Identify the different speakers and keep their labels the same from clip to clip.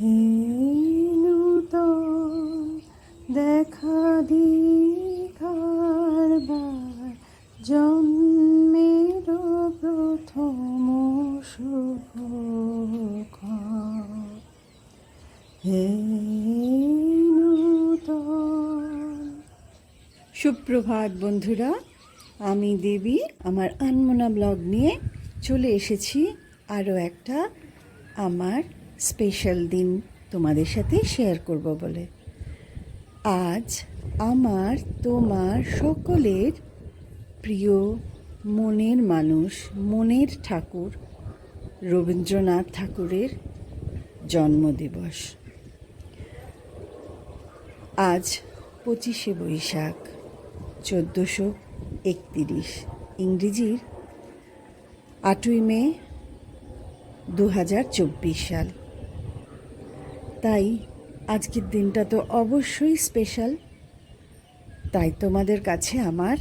Speaker 1: হে নূতন দেখা দিঘার বার জন্মের প্রথম শুভক্ষণ হে সুপ্রভাত বন্ধুরা, আমি দেবী, আমার আনমোনা ব্লগ নিয়ে চলে এসেছি আরও একটা আমার স্পেশাল দিন তোমাদের সাথে শেয়ার করব বলে। আজ আমার, তোমার সকলের প্রিয় মনের মানুষ, মনের ঠাকুর রবীন্দ্রনাথ ঠাকুরের জন্মদিবস। আজ পঁচিশে বৈশাখ, চোদ্দোশো একতিরিশ, ইংরেজির আটই মে দু হাজার চব্বিশ সাল। তাই আজকের দিনটা তো অবশ্যই স্পেশাল। তাই তোমাদের কাছে আমার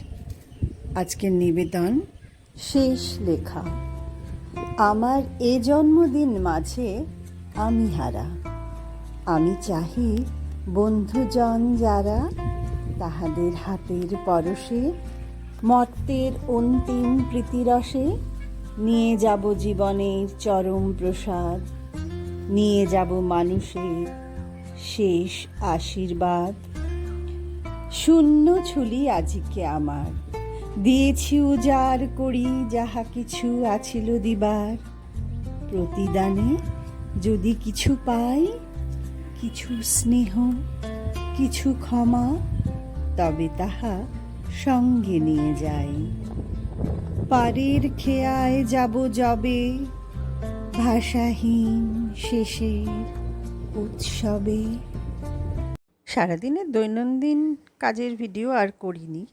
Speaker 1: আজকের নিবেদন শেষ লেখা। আমার এ জন্মদিন মাঝে আমি হারা। আমি চাহি বন্ধুজন যারা তাহাদের হাতের পরশে মর্তের অন্তিম প্রীতিরসে নিয়ে যাব জীবনের চরম প্রসাদ। নিয়ে যাব মানুষের শেষ আশীর্বাদ। শূন্য ছুলি আজকে আমার। দিয়েছি উজাড় করি, যাহা কিছু আছিল দিবার। প্রতিদানে যদি কিছু পাই, কিছু স্নেহ, কিছু ক্ষমা, তবে তাহা সঙ্গে নিয়ে যাই। পারের খেয়ায় যাব যবে, ভাষাহীন শেষে উৎসবে। সারাদিনের দৈনন্দিন কাজের ভিডিও আর করিনি।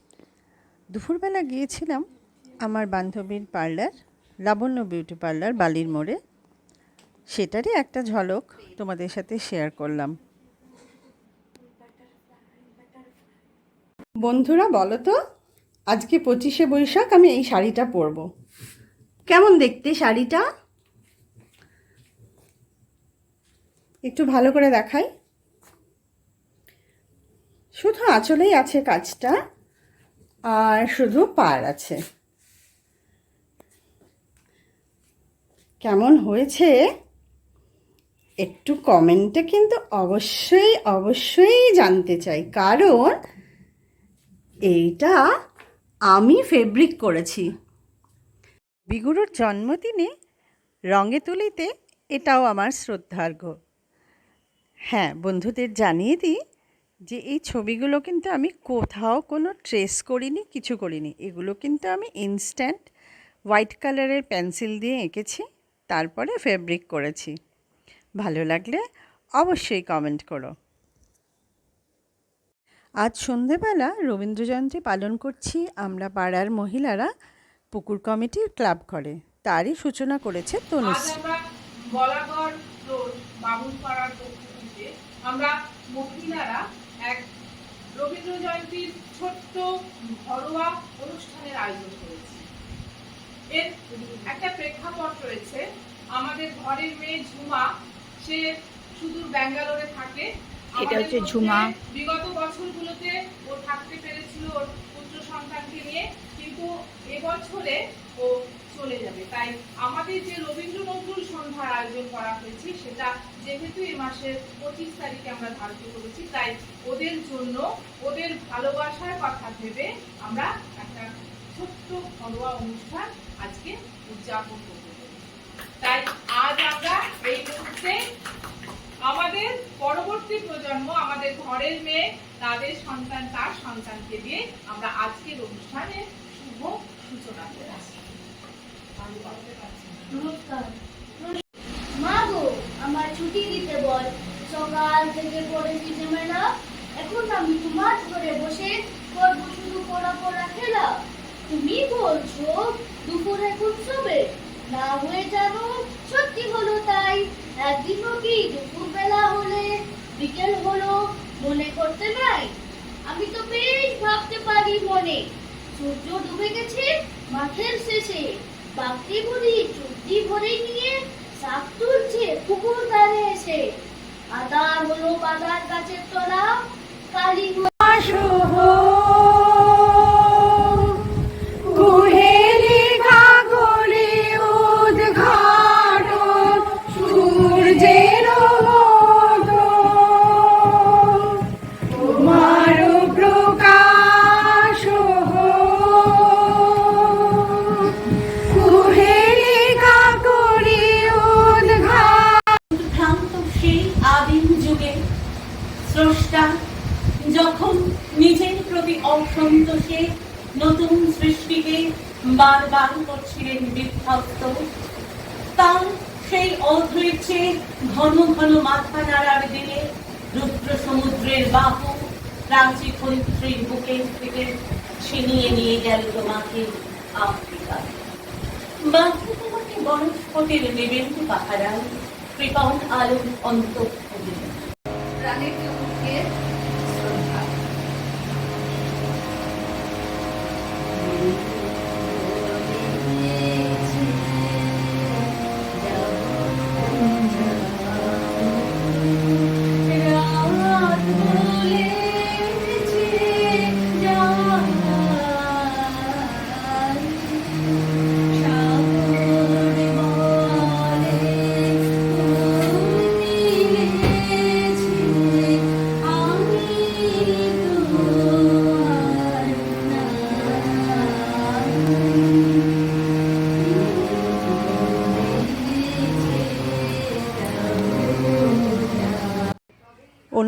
Speaker 1: দুপুরবেলা গিয়েছিলাম আমার বান্ধবীর পার্লার, লাবণ্য বিউটি পার্লার, বালির মোড়ে। সেটারই একটা ঝলক তোমাদের সাথে শেয়ার করলাম। বন্ধুরা, বলো তো, আজকে পঁচিশে বৈশাখ আমি এই শাড়িটা পরবো। কেমন দেখতে শাড়িটা? একটু ভালো করে দেখাই। শুধু আঁচলেই আছে কাজটা, আর শুধু পার আছে। কেমন হয়েছে? একটু কমেন্টে কিন্তু অবশ্যই অবশ্যই জানতে চাই। কারণ এইটা আমি ফেব্রিক করেছি। বিগুরুর জন্মদিনে রঙে তুলিতে এটাও আমার শ্রদ্ধার্ঘ হ্যাঁ বন্ধুদের জানিয়ে দিই যে এই ছবিগুলো কিন্তু আমি কোথাও কোনো ট্রেস করিনি, কিছু করিনি। এগুলো কিন্তু আমি ইনস্ট্যান্ট হোয়াইট কালারের পেন্সিল দিয়ে এঁকেছি, তারপরে ফেব্রিক করেছি। ভালো লাগলে অবশ্যই কমেন্ট করো। আজ সন্ধেবেলা রবীন্দ্র জয়ন্তী পালন করছি আমরা পাড়ার মহিলারা পুকুর কমিটির ক্লাব ঘরে। তারই সূচনা করেছে তনুশ্রী।
Speaker 2: আমরা মহিলারা এক রবীন্দ্র জয়ন্তীর ছোট্ট ঘরোয়া অনুষ্ঠানের আয়োজন করেছি। এর একটা প্রেক্ষাপট রয়েছে আমাদের ঘরের মেয়ে ঝুমা সে সুদূর ব্যাঙ্গালোরে থাকে।
Speaker 3: এটা হচ্ছে ঝুমা।
Speaker 2: বিগত বছরগুলোতে ও থাকতে পেরেছিল ওর পুত্র সন্তানকে নিয়ে কিন্তু এবছরে ও চলে যাবে। তাই আমাদের যে রবীন্দ্র নজরুল সন্ধ্যার আয়োজন করা হয়েছে সেটা যেহেতু এই মাসের পঁচিশ তারিখে আমরা ধার্য করেছি, তাই ওদের জন্য ওদের ভালোবাসার কথা ভেবে আমরা একটা ছোট্ট ঘরোয়া অনুষ্ঠান আজকে উদযাপন করতে তাই আজ আমরা এই মুহূর্তে আমাদের পরবর্তী প্রজন্ম, আমাদের ঘরের মেয়ে, তাদের সন্তান, তার সন্তানকে দিয়ে আমরা আজকের অনুষ্ঠানে শুভ সূচনা পারছি না।
Speaker 4: নমস্কার মা গো আমার ছুটি দিতে বল। সকাল থেকে পড়েছি ঝামেলা। এখন আমি তোমার ঘরে বসে করব শুধু পড়া পড়া খেলা। তুমি বলছো দুপুরে উৎসবে না হয়ে জানো সত্যি হলো তাই। একদিনও কি দুপুর বেলা হলে বিকেল হলো মনে করতে নাই? আমি তো বেশ ভাবতে পারি মনে। সূর্য ডুবে গেছে মাঠের শেষে। বাকি বুড়ি চুটি ভরে নিয়ে শাক তুলছে পুকুর ধারে এসে আদা হলো বাগান গাছের তলা কালী
Speaker 3: স্রষ্টা যখন নিজের প্রতি অসন্তোষে নতুন সৃষ্টিকে বারবার করছিলেন বিধ্বস্ত তার সেই অধৈর্যে ঘন ঘন মাথা নাড়ার দিনে রুদ্র সমুদ্রের বাহু রাঞ্চি পরিত্রীর বুকে থেকে ছিনিয়ে নিয়ে গেল তোমাকে আফ্রিকা। বাকি তোমাকে বনস্পতির নিবেন্দ্র পাহারায় কৃপণ আলোর অন্ত
Speaker 1: প্রাণের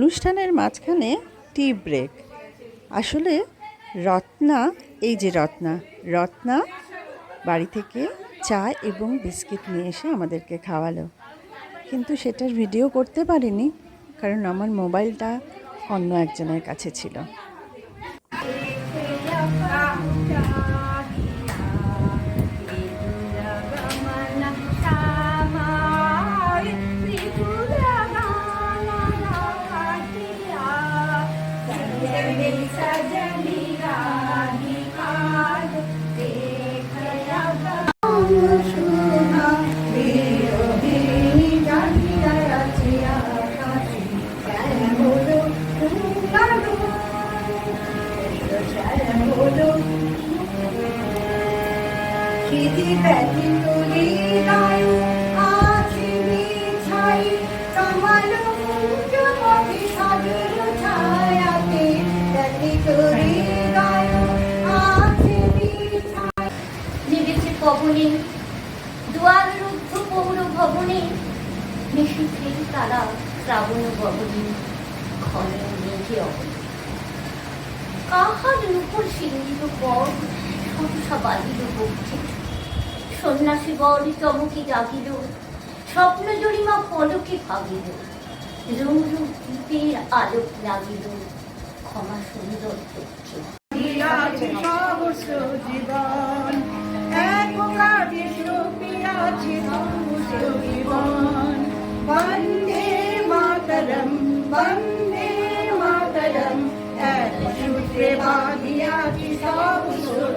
Speaker 1: অনুষ্ঠানের মাঝখানে টি ব্রেক। আসলে রত্না, এই যে রত্না রত্না বাড়ি থেকে চা এবং বিস্কিট নিয়ে এসে আমাদেরকে খাওয়ালো। কিন্তু সেটার ভিডিও করতে পারিনি, কারণ আমার মোবাইলটা অন্য একজনের কাছে ছিল।
Speaker 4: দুয়ার রুদ্ধ পৌর ভবনে মিশেছে তারা শ্রাবণ গগনে ঘন মেঘে অবনে কাহার উপর সিন্দিত পর সহসা বাজিল বক্ষে সন্ন্যাসী বল চমকে জাগিল। স্বপ্ন জরিমা পলকে ভাগিল। রুম রুম দ্বীপের আলোক লাগিল। ক্ষমা সুন্দর চক্ষে
Speaker 5: বন্দে মাতরম বন্দে মাতরম, এক সূত্রে বাঁধিয়াছি সহস্র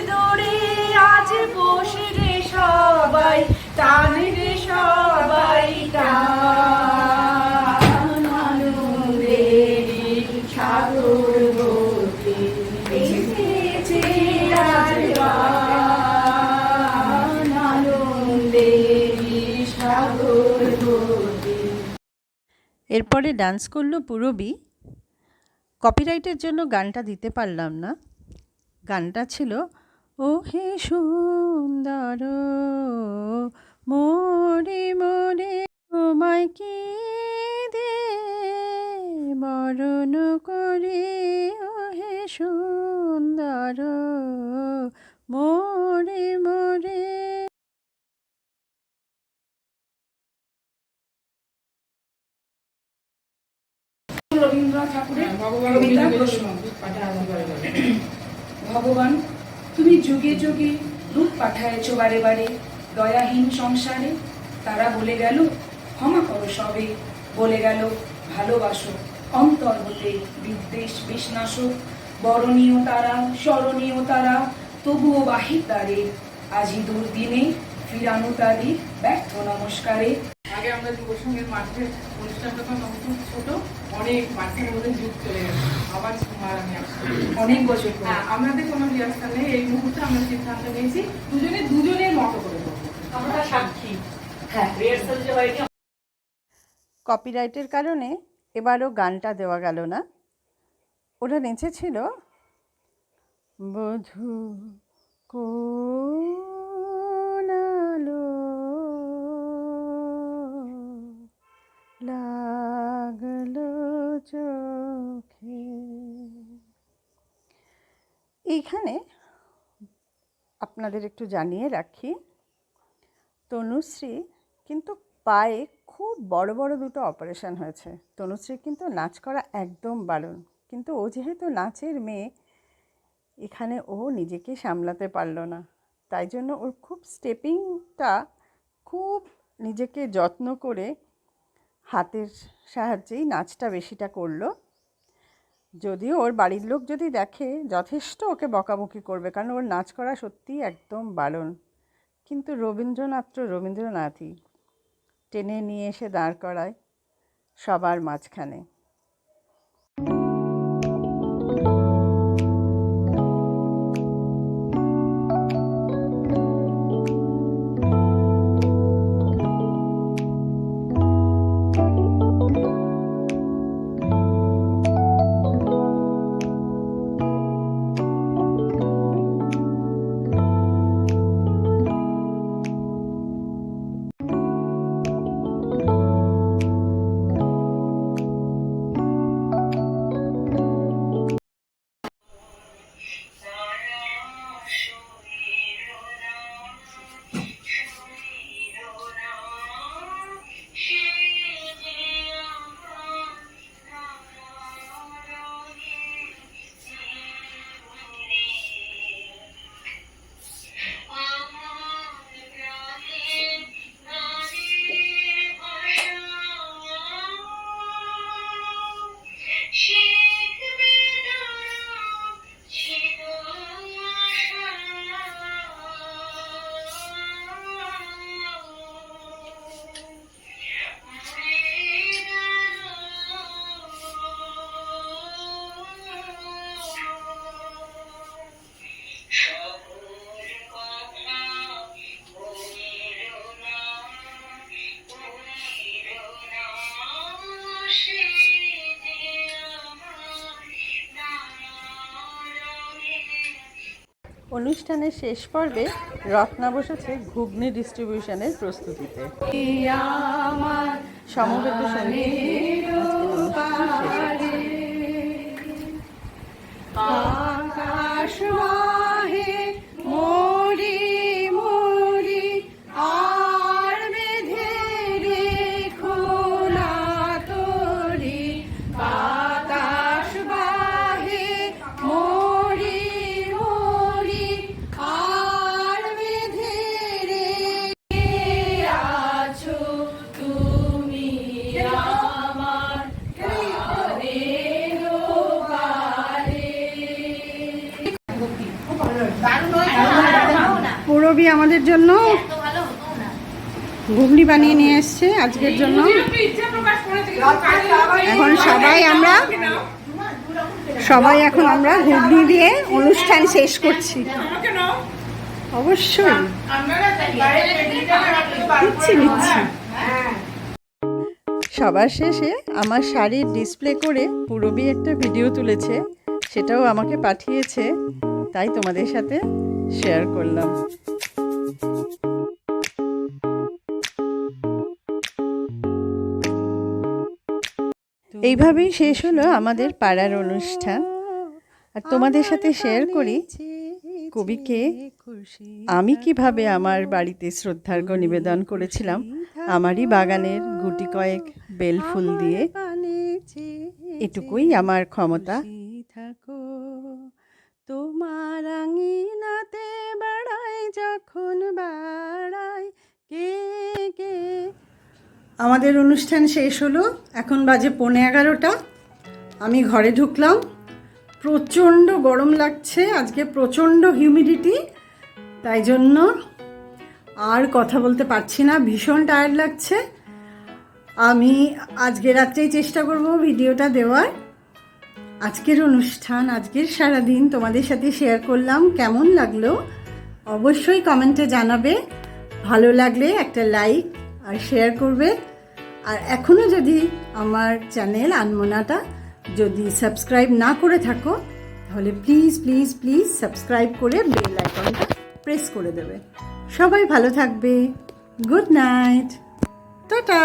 Speaker 1: এরপরে ডান্স করল পুরবি। কপিরাইটের জন্য গানটা দিতে পারলাম না। গানটা ছিল ও হে সুন্দর, মোরে মোরে তোমায় কি দে বরণ করে ও হে সুন্দর, মোরে মোরে
Speaker 6: রবীন্দ্রনাথ ঠাকুরের কবিতা প্রশ্ন ভগবান তুমি যুগে যুগে রূপ পাঠায়েছ বারে বারে দয়াহীন সংসারে। তারা বলে গেল ক্ষমা করো সবে। বলে গেল ভালোবাসো অন্তর হতে বিদ্বেষ বিষ্ণাসক বরণীয় তারা স্মরণীয় তারা তবুও বাহির দ্বারে। আজি দুর্দিনে ফিরানো তাদের ব্যর্থ নমস্কারে।
Speaker 7: আগে আমরা যুব সংঘের মাঠের অনুষ্ঠানটা তখন খুব ছোট অনেক মাঠের মধ্যে যুগ চলে গেছে। আবার সোমবার আমি
Speaker 6: অনেক বছর
Speaker 7: হ্যাঁ। আমাদের কোনো রিহার্সাল নেই। এই মুহূর্তে আমরা সিদ্ধান্ত নিয়েছি দুজনে দুজনের মতো করে
Speaker 3: আমরা সাক্ষী।
Speaker 6: হ্যাঁ।
Speaker 3: রিহার্সাল যে
Speaker 1: কপিরাইটের কারণে এবারও গানটা দেওয়া গেল না। ওরা নেচেছিল বধু কোনালো এইখানে আপনাদের একটু জানিয়ে রাখি, তনুশ্রী কিন্তু পায়ে খুব বড় বড় দুটো অপারেশন হয়েছে। তনুশ্রী কিন্তু নাচ করা একদম বারণ। কিন্তু ও যেহেতু নাচের মেয়ে, এখানে ও নিজেকে সামলাতে পারল না। তাই জন্য ওর খুব স্টেপিংটা খুব নিজেকে যত্ন করে হাতের সাহায্যেই নাচটা বেশিটা করল। যদিও ওর বাড়ির লোক যদি দেখে, যথেষ্ট ওকে বকাবকি করবে, কারণ ওর নাচ করা সত্যিই একদম বারণ কিন্তু রবীন্দ্রনাথ তো রবীন্দ্রনাথই টেনে নিয়ে এসে দাঁড় করায় সবার মাঝখানে। অনুষ্ঠানের শেষ পর্বে রত্না বসেছে ঘুগনি ডিস্ট্রিবিউশনের প্রস্তুতিতে। সমবেত পূরবী আমাদের জন্য ঘুগনি বানিয়ে নিয়ে এসছে আজকের জন্য। এখন সবাই আমরা সবাই এখন আমরা ঘুগনি দিয়ে অনুষ্ঠান শেষ করছি। অবশ্যই। নিচ্ছি নিচ্ছি সবার শেষে আমার শাড়ির ডিসপ্লে করে পুরবি একটা ভিডিও তুলেছে। সেটাও আমাকে পাঠিয়েছে। তাই তোমাদের সাথে শেয়ার করলাম। এইভাবেই শেষ হলো আমাদের পাড়ার অনুষ্ঠান। আর তোমাদের সাথে শেয়ার করি কবিকে, আমি কীভাবে আমার বাড়িতে শ্রদ্ধার্ঘ নিবেদন করেছিলাম, আমারই বাগানের গুটি কয়েক বেল ফুল দিয়ে। এটুকুই আমার ক্ষমতা। আমাদের অনুষ্ঠান শেষ হলো। এখন বাজে পৌনে এগারোটা। আমি ঘরে ঢুকলাম। প্রচণ্ড গরম লাগছে। আজকে প্রচণ্ড হিউমিডিটি। তাই জন্য আর কথা বলতে পারছি না। ভীষণ টায়ার্ড লাগছে। আমি আজকে রাত্রেই চেষ্টা করব ভিডিওটা দেওয়ার। আজকের অনুষ্ঠান, আজকের সারাদিন তোমাদের সাথে শেয়ার করলাম। কেমন লাগল? অবশ্যই কমেন্টে জানাবে। ভালো লাগলে একটা লাইক আর শেয়ার করবে। আর এখনও যদি আমার চ্যানেল আনমোনাটা যদি সাবস্ক্রাইব না করে থাকো, তাহলে প্লিজ প্লিজ প্লিজ সাবস্ক্রাইব করে বেল আইকনটা প্রেস করে দেবে। সবাই ভালো থাকবে। Good night. টাটা।